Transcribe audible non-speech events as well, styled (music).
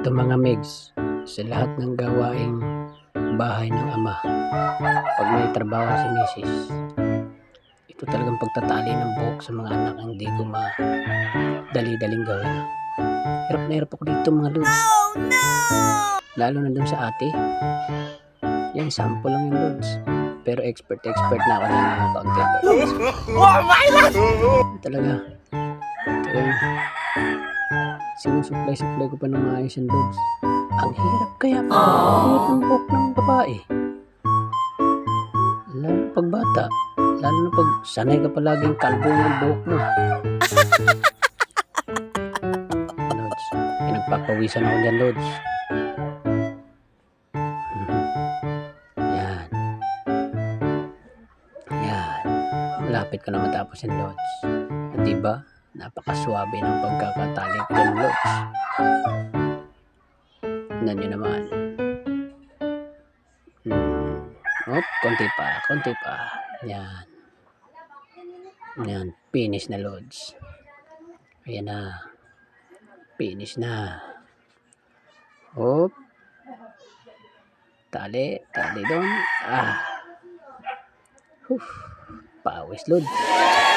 Ito mga megs, sa lahat ng gawaing bahay ng ama, pag may trabaho si misis, ito talagang pagtatali ng buhok sa mga anak ang hindi ko madali-daling gawin. Hirap na hirap ako dito mga lods. Lalo na dun sa ate. Yan, sample lang yung lods. Pero expert-expert na ako ng mga kaunti. Oh my God! Talaga. Talagang sinusupply-supply ko pa ng maayos yung loads. Ang hirap kaya pagkakulit ng buhok ng babae. Lalo na pag bata. Lalo na pag sanay ka palaging kalbo ng buhok mo. (laughs) Lods, pinagpapawisan ako dyan, Lods. Mhm. Yan. Yan. Malapit ko na matapos yung Lods. At diba, napakaswabe ng pagkakatali ko dyan, Lods. Tignan nyo naman. Hmm. Op, konti pa, konti pa. Yan. Yan, finish na, Lods. Ayan na. Finish na. Op. Tali, tali doon. Ah. Huf. Pawis, Lods.